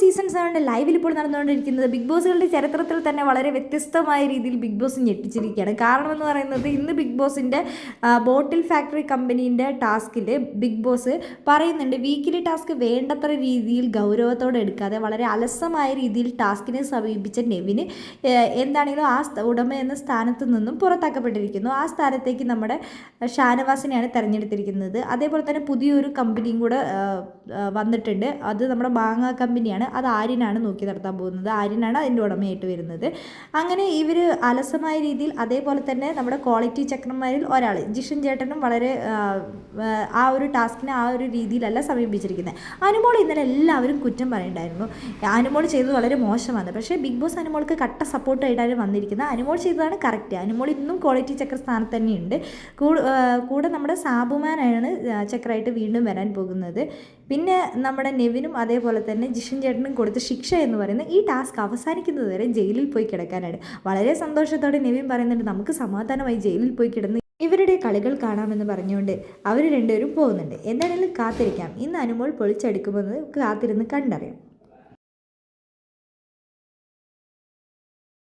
Boss ആണ് ലൈവിൽ ഇപ്പോൾ നടന്നുകൊണ്ടിരിക്കുന്നത്. ബിഗ് ബോസുകളുടെ ചരിത്രത്തിൽ തന്നെ വളരെ വ്യത്യസ്തമായ രീതിയിൽ ബിഗ് ബോസ് ഞെട്ടിച്ചിരിക്കുകയാണ്. കാരണം എന്ന് പറയുന്നത് ഇന്ന് ബിഗ് ബോസിന്റെ ബോട്ടിൽ ഫാക്ടറി കമ്പനീന്റെ ടാസ്കിൽ ബിഗ് ബോസ് പറയുന്നുണ്ട് വീക്കിലി ടാസ്ക് വേണ്ടത്ര രീതിയിൽ ഗൗരവത്തോടെ എടുക്കാതെ വളരെ അലസമായ രീതിയിൽ ടാസ്കിനെ സമീപിച്ച നെവിന് എന്താണെങ്കിലും ആ ഉടമ എന്ന സ്ഥാനത്ത് നിന്നും പുറത്താക്കപ്പെട്ടിരിക്കുന്നു. ആ സ്ഥാനത്തേക്ക് നമ്മുടെ ഷാനവാസിനെയാണ് തിരഞ്ഞെടുത്തിരിക്കുന്നത്. അതേപോലെ തന്നെ പുതിയൊരു കമ്പനിയും കൂടെ വന്നിട്ടുണ്ട്. അത് നമ്മുടെ മാങ്ങ കമ്പനിയാണ് അത് ആര്യനാണ് നോക്കി നടത്താൻ പോകുന്നത്. ആര്യനാണ് അതിന്റെ ഉടമയായിട്ട് വരുന്നത്. അങ്ങനെ ഇവർ അലസമായ രീതിയിൽ അതേപോലെ തന്നെ നമ്മുടെ ക്വാളിറ്റി ചക്രന്മാരിൽ ഒരാൾ ജിഷൻ ചേട്ടനും വളരെ ആ, ഒരു ടാസ്കിനെ ആ ഒരു രീതിയിലല്ല സമീപിച്ചിരിക്കുന്നത് അനുമോൾ ഇന്നലെ എല്ലാവരും കുറ്റം പറയണ്ടായിരുന്നു. അനുമോൾ ചെയ്തത് വളരെ മോശമാണ്. പക്ഷേ ബിഗ് ബോസ് അനുമോൾക്ക് കട്ട സപ്പോർട്ടായിട്ടാണ് വന്നിരിക്കുന്നത് അനുമോൾ ചെയ്തതാണ് കറക്റ്റ് അനുമോൾ ഇന്നും ക്വാളിറ്റി ചക്ര സ്ഥാനത്ത് തന്നെയുണ്ട്. കൂടെ നമ്മുടെ സാബുമാനാണ് ചക്രമായിട്ട് വീണ്ടും വരാൻ പോകുന്നത്. പിന്നെ നമ്മുടെ നെവിനും അതേപോലെ തന്നെ ജിഷൻ ചേട്ടനും കൊടുത്ത ശിക്ഷ എന്ന് പറയുന്നത് ഈ ടാസ്ക് അവസാനിക്കുന്നത് വരെ ജയിലിൽ പോയി കിടക്കാനാണ് വളരെ സന്തോഷത്തോടെ നെവിൻ പറയുന്നുണ്ട് നമുക്ക് സമാധാനമായി ജയിലിൽ പോയി കിടന്ന് ഇവരുടെ കളികൾ കാണാമെന്ന് പറഞ്ഞുകൊണ്ട് അവർ രണ്ടുപേരും പോകുന്നുണ്ട്. എന്താണെങ്കിലും കാത്തിരിക്കാം. ഇന്ന് അനുമോൾ പൊളിച്ചെടുക്കുമെന്ന് കാത്തിരുന്ന് കണ്ടറിയാം.